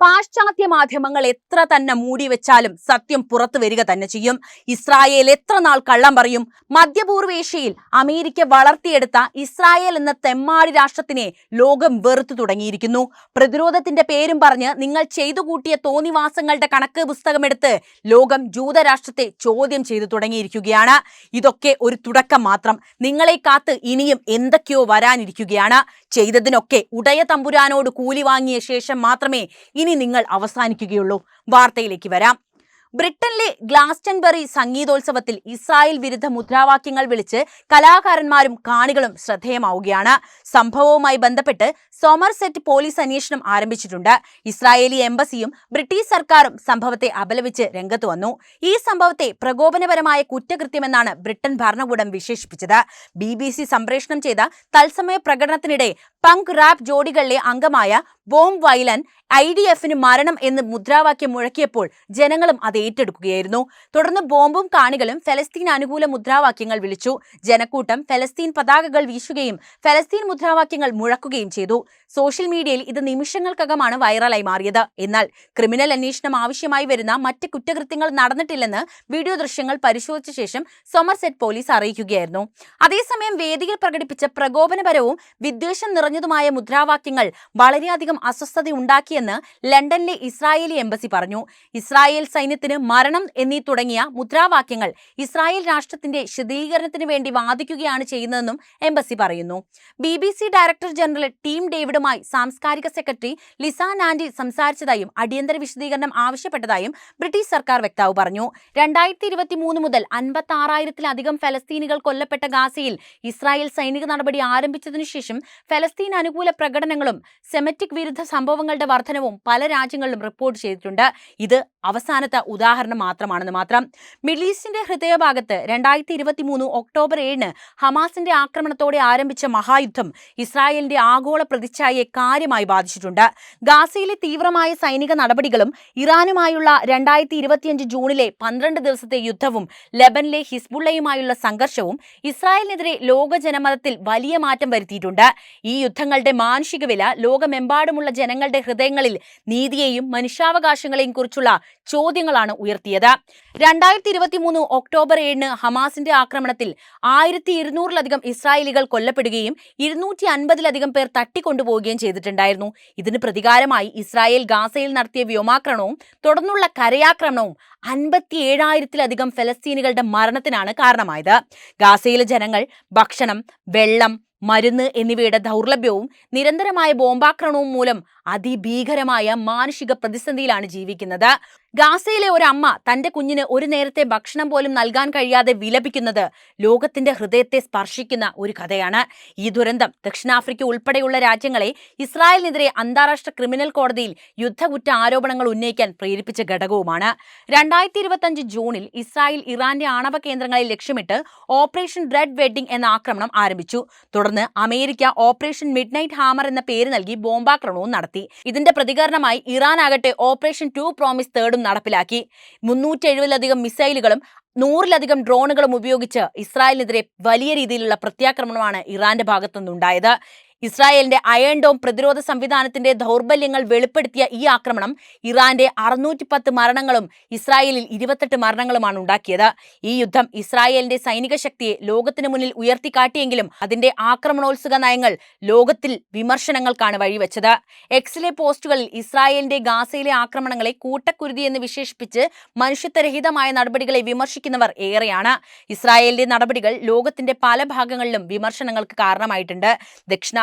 പാശ്ചാത്യ മാധ്യമങ്ങൾ എത്ര തന്നെ മൂടി വെച്ചാലും സത്യം പുറത്തു വരിക തന്നെ ചെയ്യും. ഇസ്രായേൽ എത്ര നാൾ കള്ളം പറയും? മധ്യപൂർവേഷ്യയിൽ അമേരിക്ക വളർത്തിയെടുത്ത ഇസ്രായേൽ എന്ന തെമ്മാടി രാഷ്ട്രത്തിനെ ലോകം വെറുത്തു തുടങ്ങിയിരിക്കുന്നു. പ്രതിരോധത്തിന്റെ പേരും പറഞ്ഞ് നിങ്ങൾ ചെയ്തു കൂട്ടിയ തോന്നിവാസങ്ങളുടെ കണക്ക് പുസ്തകമെടുത്ത് ലോകം ജൂതരാഷ്ട്രത്തെ ചോദ്യം ചെയ്തു തുടങ്ങിയിരിക്കുകയാണ്. ഇതൊക്കെ ഒരു തുടക്കം മാത്രം. നിങ്ങളെ കാത്ത് ഇനിയും എന്തൊക്കെയോ വരാനിരിക്കുകയാണ്. ചെയ്തതിനൊക്കെ ഉടയ തമ്പുരാനോട് കൂലി വാങ്ങിയ ശേഷം മാത്രമേ ഇനി നിങ്ങൾ അവസാനിക്കുകയുള്ളൂ. വാർത്തയിലേക്ക് വരാം. ബ്രിട്ടനിലെ ഗ്ലാസ്റ്റൻബറി സംഗീതോത്സവത്തിൽ ഇസ്രായേൽ വിരുദ്ധ മുദ്രാവാക്യങ്ങൾ വിളിച്ച് കലാകാരന്മാരും കാണികളും ശ്രദ്ധേയമാവുകയാണ്. സംഭവവുമായി ബന്ധപ്പെട്ട് സോമർസെറ്റ് പോലീസ് അന്വേഷണം ആരംഭിച്ചിട്ടുണ്ട്. ഇസ്രായേലി എംബസിയും ബ്രിട്ടീഷ് സർക്കാരും സംഭവത്തെ അപലപിച്ച് രംഗത്ത് വന്നു. ഈ സംഭവത്തെ പ്രകോപനപരമായ കുറ്റകൃത്യമെന്നാണ് ബ്രിട്ടൻ ഭരണകൂടം വിശേഷിപ്പിച്ചത്. ബി സംപ്രേഷണം ചെയ്ത തത്സമയ പ്രകടനത്തിനിടെ പങ്ക് റാപ്പ് ജോഡികളിലെ അംഗമായ ബോം വൈലൻ ഐ ഡി എഫിന് മരണം എന്ന് മുദ്രാവാക്യം മുഴക്കിയപ്പോൾ ജനങ്ങളും അത് ഏറ്റെടുക്കുകയായിരുന്നു. തുടർന്ന് ബോംബും കാണികളും ഫലസ്തീൻ അനുകൂല മുദ്രാവാക്യങ്ങൾ വിളിച്ചു. ജനക്കൂട്ടം ഫലസ്തീൻ പതാകകൾ വീശുകയും ഫലസ്തീൻ മുദ്രാവാക്യങ്ങൾ മുഴക്കുകയും ചെയ്തു. സോഷ്യൽ മീഡിയയിൽ ഇത് നിമിഷങ്ങൾക്കകമാണ് വൈറലായി മാറിയത്. എന്നാൽ ക്രിമിനൽ അന്വേഷണം ആവശ്യമായി വരുന്ന മറ്റ് കുറ്റകൃത്യങ്ങൾ നടന്നിട്ടില്ലെന്ന് വീഡിയോ ദൃശ്യങ്ങൾ പരിശോധിച്ച ശേഷം സൊമർസെറ്റ് പോലീസ് അറിയിക്കുകയായിരുന്നു. അതേസമയം വേദിയിൽ പ്രകടിപ്പിച്ച പ്രകോപനപരവും വിദ്വേഷം നിറഞ്ഞതുമായ മുദ്രാവാക്യങ്ങൾ വളരെയധികം അസ്വസ്ഥത ഉണ്ടാക്കിയെന്ന് ലണ്ടനിലെ ഇസ്രായേലി എംബസി പറഞ്ഞു. ഇസ്രായേൽ സൈന്യത്തിന് മരണം എന്നീ തുടങ്ങിയ മുദ്രാവാക്യങ്ങൾ ഇസ്രായേൽ രാഷ്ട്രത്തിന്റെ ശിഥീകരണത്തിന് വേണ്ടി വാദിക്കുകയാണ് ചെയ്യുന്നതെന്നും എംബസി പറയുന്നു. ബി ഡയറക്ടർ ജനറൽ ടീം ഡേവിഡുമായി സാംസ്കാരിക സെക്രട്ടറി ലിസ നാൻഡി സംസാരിച്ചതായും അടിയന്തര വിശദീകരണം ആവശ്യപ്പെട്ടതായും ബ്രിട്ടീഷ് സർക്കാർ വക്താവ് പറഞ്ഞു. രണ്ടായിരത്തി ഇരുപത്തി മൂന്ന് മുതൽ അൻപത്തി ആറായിരത്തിലധികം ഫലസ്തീനികൾ കൊല്ലപ്പെട്ട ഗാസയിൽ ഇസ്രായേൽ സൈനിക നടപടി ആരംഭിച്ചതിനു ശേഷം ഫലസ്തീൻ അനുകൂല പ്രകടനങ്ങളും സെമറ്റിക് വിരുദ്ധ സംഭവങ്ങളുടെ വർധനവും പല രാജ്യങ്ങളിലും റിപ്പോർട്ട് ചെയ്തിട്ടുണ്ട്. ഇത് അവസാനത്തെ ഉദാഹരണം മാത്രമാണെന്ന് മാത്രം. മിഡിൽ ഈസ്റ്റിന്റെ ഹൃദയഭാഗത്ത് രണ്ടായിരത്തി ഇരുപത്തി മൂന്ന് ഒക്ടോബർ ഏഴിന് ഹമാസിന്റെ ആക്രമണത്തോടെ ആരംഭിച്ച മഹായുദ്ധം ഇസ്രായേലിന്റെ ആഗോള പ്രതിച്ഛായയെ കാര്യമായി ബാധിച്ചിട്ടുണ്ട്. ഗാസയിലെ തീവ്രമായ സൈനിക നടപടികളും ഇറാനുമായുള്ള രണ്ടായിരത്തി ഇരുപത്തിയഞ്ച് ജൂണിലെ പന്ത്രണ്ട് ദിവസത്തെ യുദ്ധവും ലെബനിലെ ഹിസ്ബുള്ളയുമായുള്ള സംഘർഷവും ഇസ്രായേലിനെതിരെ ലോക ജനമതത്തിൽ വലിയ മാറ്റം വരുത്തിയിട്ടുണ്ട്. ഈ യുദ്ധങ്ങളുടെ മാനുഷിക വില ലോകമെമ്പാടുമുള്ള ജനങ്ങളുടെ ഹൃദയങ്ങളിൽ നീതിയെയും മനുഷ്യാവകാശങ്ങളെയും കുറിച്ചുള്ള ചോദ്യങ്ങളാണ് ഉയർത്തിയത്. രണ്ടായിരത്തി ഇരുപത്തി മൂന്ന് ഒക്ടോബർ ഏഴിന് ഹമാസിന്റെ ആക്രമണത്തിൽ ആയിരത്തി ഇരുന്നൂറിലധികം ഇസ്രായേലികൾ കൊല്ലപ്പെടുകയും ഇരുന്നൂറ്റി അൻപതിലധികം പേർ തട്ടിക്കൊണ്ടുപോവുകയും ചെയ്തിട്ടുണ്ടായിരുന്നു. ഇതിന് പ്രതികാരമായി ഇസ്രായേൽ ഗാസയിൽ നടത്തിയ വ്യോമാക്രമണവും തുടർന്നുള്ള കരയാക്രമണവും അൻപത്തി ഏഴായിരത്തിലധികം ഫലസ്തീനികളുടെ മരണത്തിനാണ് കാരണമായത്. ഗാസയിലെ ജനങ്ങൾ ഭക്ഷണം വെള്ളം മരുന്ന് എന്നിവയുടെ ദൗർലഭ്യവും നിരന്തരമായ ബോംബാക്രമണവും മൂലം അതിഭീകരമായ മാനുഷിക പ്രതിസന്ധിയിലാണ് ജീവിക്കുന്നത്. ഗാസയിലെ ഒരു അമ്മ തന്റെ കുഞ്ഞിന് ഒരു നേരത്തെ ഭക്ഷണം പോലും നൽകാൻ കഴിയാതെ വിലപിക്കുന്നത് ലോകത്തിന്റെ ഹൃദയത്തെ സ്പർശിക്കുന്ന ഒരു കഥയാണ്. ഈ ദുരന്തം ദക്ഷിണാഫ്രിക്ക ഉൾപ്പെടെയുള്ള രാജ്യങ്ങളെ ഇസ്രായേലിനെതിരെ അന്താരാഷ്ട്ര ക്രിമിനൽ കോടതിയിൽ യുദ്ധകുറ്റ ആരോപണങ്ങൾ ഉന്നയിക്കാൻ പ്രേരിപ്പിച്ച ഘടകവുമാണ്. രണ്ടായിരത്തി ഇരുപത്തഞ്ച് ജൂണിൽ ഇസ്രായേൽ ഇറാന്റെ ആണവ കേന്ദ്രങ്ങളെ ലക്ഷ്യമിട്ട് ഓപ്പറേഷൻ റെഡ് വെഡിംഗ് എന്ന ആക്രമണം ആരംഭിച്ചു. തുടർന്ന് America operation midnight hammer എന്ന പേര് നൽകി ബോംബാക്രമണവും നടത്തി. ഇതിന്റെ പ്രതികരണമായി ഇറാൻ ആകട്ടെ ഓപ്പറേഷൻ ടു പ്രോമിസ് തേർഡും നടപ്പിലാക്കി. മുന്നൂറ്റി എഴുപതിലധികം മിസൈലുകളും നൂറിലധികം ഡ്രോണുകളും ഉപയോഗിച്ച് ഇസ്രായേലിനെതിരെ വലിയ രീതിയിലുള്ള പ്രത്യാക്രമണമാണ് ഇറാന്റെ ഭാഗത്തുനിന്നുണ്ടായത്. ഇസ്രായേലിന്റെ അയൺ ഡോം പ്രതിരോധ സംവിധാനത്തിന്റെ ദൗർബല്യങ്ങൾ വെളിപ്പെടുത്തിയ ഈ ആക്രമണം ഇറാന്റെ അറുന്നൂറ്റി പത്ത് മരണങ്ങളും ഇസ്രായേലിൽ ഇരുപത്തെട്ട് മരണങ്ങളുമാണ് ഉണ്ടാക്കിയത്. ഈ യുദ്ധം ഇസ്രായേലിന്റെ സൈനിക ശക്തിയെ ലോകത്തിന് മുന്നിൽ ഉയർത്തിക്കാട്ടിയെങ്കിലും അതിന്റെ ആക്രമണോത്സുക നയങ്ങൾ ലോകത്തിൽ വിമർശനങ്ങൾക്കാണ് വഴിവെച്ചത്. എക്സിലെ പോസ്റ്റുകളിൽ ഇസ്രായേലിന്റെ ഗാസയിലെ ആക്രമണങ്ങളെ കൂട്ടക്കുരുതി എന്ന് വിശേഷിപ്പിച്ച് മനുഷ്യത്വരഹിതമായ നടപടികളെ വിമർശിക്കുന്നവർ ഏറെയാണ്. ഇസ്രായേലിന്റെ നടപടികൾ ലോകത്തിന്റെ പല ഭാഗങ്ങളിലും വിമർശനങ്ങൾക്ക് കാരണമായിട്ടുണ്ട്.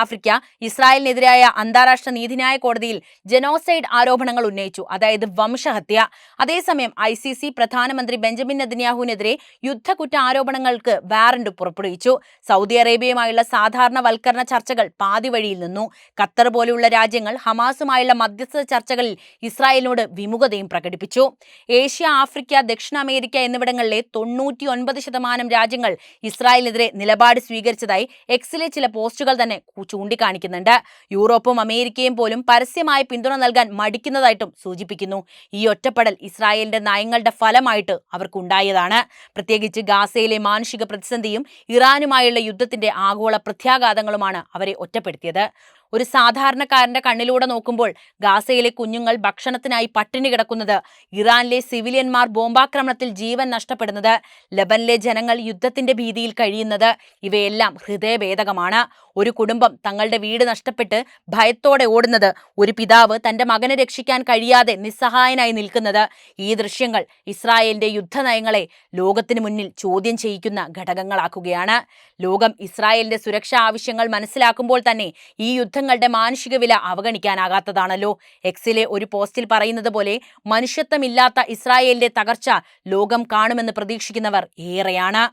ദക്ഷിണാഫ്രിക്ക ഇസ്രായേലിനെതിരായ അന്താരാഷ്ട്ര നീതിന്യായ കോടതിയിൽ ജനോസൈഡ് ആരോപണങ്ങൾ ഉന്നയിച്ചു. അതായത് വംശഹത്യ. അതേസമയം ഐ സി സി പ്രധാനമന്ത്രി ബെഞ്ചമിൻ നെതന്യാഹുവിനെതിരെ യുദ്ധക്കുറ്റ ആരോപണങ്ങൾക്ക് വാറന്റ് പുറപ്പെടുവിച്ചു. സൗദി അറേബ്യയുമായുള്ള സാധാരണവൽക്കരണ ചർച്ചകൾ പാതിവഴിയിൽ നിന്നു. ഖത്തർ പോലെയുള്ള രാജ്യങ്ങൾ ഹമാസുമായുള്ള മധ്യസ്ഥ ചർച്ചകളിൽ ഇസ്രായേലിനോട് വിമുഖതയും പ്രകടിപ്പിച്ചു. ഏഷ്യ ആഫ്രിക്ക ദക്ഷിണ അമേരിക്ക എന്നിവിടങ്ങളിലെ തൊണ്ണൂറ്റി ഒൻപത് ശതമാനം രാജ്യങ്ങൾ ഇസ്രായേലിനെതിരെ നിലപാട് സ്വീകരിച്ചതായി എക്സിലെ ചില പോസ്റ്റുകൾ തന്നെ ചൂണ്ടിക്കാണിക്കുന്നുണ്ട്. യൂറോപ്പും അമേരിക്കയും പോലും പരസ്യമായ പിന്തുണ നൽകാൻ മടിക്കുന്നതായിട്ടും സൂചിപ്പിക്കുന്നു. ഈ ഒറ്റപ്പെടൽ ഇസ്രായേലിന്റെ നയങ്ങളുടെ ഫലമായിട്ട് അവർക്കുണ്ടായതാണ്. പ്രത്യേകിച്ച് ഗാസയിലെ മാനുഷിക പ്രതിസന്ധിയും ഇറാനുമായുള്ള യുദ്ധത്തിന്റെ ആഗോള പ്രത്യാഘാതങ്ങളുമാണ് അവരെ ഒറ്റപ്പെടുത്തിയത്. ഒരു സാധാരണക്കാരന്റെ കണ്ണിലൂടെ നോക്കുമ്പോൾ ഗാസയിലെ കുഞ്ഞുങ്ങൾ ഭക്ഷണത്തിനായി പട്ടിണി കിടക്കുന്നത് ഇറാനിലെ സിവിലിയന്മാർ ബോംബാക്രമണത്തിൽ ജീവൻ നഷ്ടപ്പെടുന്നത് ലബനിലെ ജനങ്ങൾ യുദ്ധത്തിന്റെ ഭീതിയിൽ കഴിയുന്നത് ഇവയെല്ലാം ഹൃദയഭേദകമാണ്. ഒരു കുടുംബം തങ്ങളുടെ വീട് നഷ്ടപ്പെട്ട് ഭയത്തോടെ ഓടുന്നത് ഒരു പിതാവ് തന്റെ മകനെ രക്ഷിക്കാൻ കഴിയാതെ നിസ്സഹായനായി നിൽക്കുന്നത് ഈ ദൃശ്യങ്ങൾ ഇസ്രായേലിന്റെ യുദ്ധനയങ്ങളെ ലോകത്തിന് മുന്നിൽ ചോദ്യം ചെയ്യിക്കുന്ന ഘടകങ്ങളാക്കുകയാണ്. ലോകം ഇസ്രായേലിന്റെ സുരക്ഷാ ആവശ്യങ്ങൾ മനസ്സിലാക്കുമ്പോൾ തന്നെ ഈ യുദ്ധങ്ങളുടെ മാനുഷിക വില അവഗണിക്കാനാകാത്തതാണല്ലോ. എക്സിലെ ഒരു പോസ്റ്റിൽ പറയുന്നത് പോലെ മനുഷ്യത്വമില്ലാത്ത ഇസ്രായേലിന്റെ തകർച്ച ലോകം കാണുമെന്ന് പ്രതീക്ഷിക്കുന്നവർ ഏറെയാണ്.